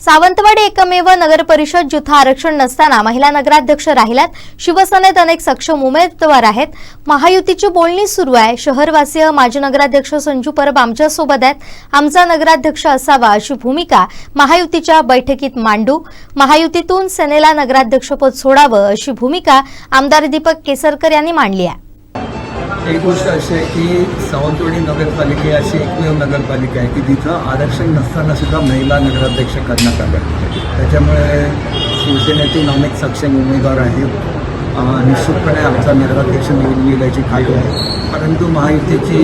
सावंतवाडी एकमेव नगर परिषद जिथं आरक्षण नसताना महिला नगराध्यक्ष राहिल्यात. शिवसेनेत अनेक सक्षम उमेदवार आहेत. महायुतीची बोलणी सुरू आहे. शहरवासीय माजी नगराध्यक्ष संजू परब आमच्यासोबत आहेत. आमचा नगराध्यक्ष असावा अशी भूमिका महायुतीच्या बैठकीत मांडू. महायुतीतून सेनेला नगराध्यक्षपद सोडावं अशी भूमिका आमदार दीपक केसरकर यांनी मांडली आहे. एक गोष्ट अशी आहे की सावंतवाडी नगरपालिका ही अशी एकमेव नगरपालिका आहे की तिथं आरक्षण नसताना सुद्धा महिला नगराध्यक्ष करण्यात आल्या. त्याच्यामुळे शिवसेनेतील अनेक सक्षम उमेदवार आहेत. निश्चितपणे आमचा नगराध्यक्ष निवडून गेल्याची खात्री आहे. परंतु महायुतीची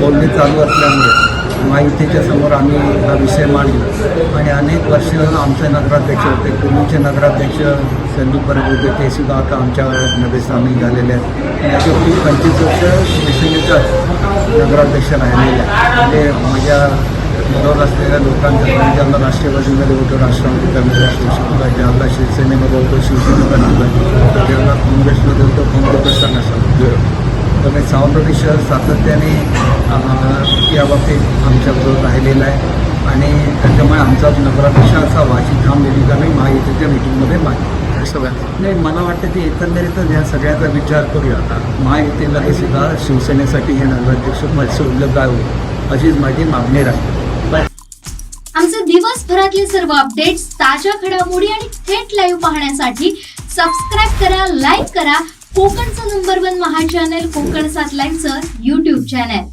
बोलणी चालू असल्यामुळे महायुतीच्या समोर आम्ही हा विषय मांडला. आणि अनेक वर्ष आमचे नगराध्यक्ष होते पूर्वीचे नगराध्यक्ष संदीप परब होते ते सुद्धा आता आमच्या मध्ये सामील झालेले आहेत. आणि खूप पंचवीस वर्ष शिवसेनेचं नगराध्यक्ष राहिलेले आहे म्हणजे माझ्या बरोबर असलेल्या लोकांचा ज्यांना राष्ट्रवादीमध्ये होतो राष्ट्रवादी काँग्रेस शिवसेना ज्यांना शिवसेनेमध्ये होतो शिवसेनेकडे ज्यांना काँग्रेसमध्ये होतो काँग्रेस नसतो त्यामुळे सावंतवाडी शहर सातत्याने याबाबतीत आमच्याबरोबर राहिलेलं आहे. आणि त्याच्यामुळे आमचा नगराध्यक्ष असावा अशी ठाम भूमिका मी महायुतीच्या मिटिंगमध्ये मांडली नाही मला वाटतं की एकंदरीतच ह्या सगळ्याचा विचार करूया आता. महायुतीला हे सुद्धा शिवसेनेसाठी हे नगराध्यक्ष मत्स्य उपलब्ध आहे अशीच माझी मागणी राहील. आमचे दिवसभरातले सर्व अपडेट्स ताज्या घडामोडी आणि थेट लाईव्ह पाहण्यासाठी सबस्क्राईब करा लाईक करा. कोकणचं नंबर वन महा चॅनल कोकण सात लाईव्हचं युट्यूब चॅनल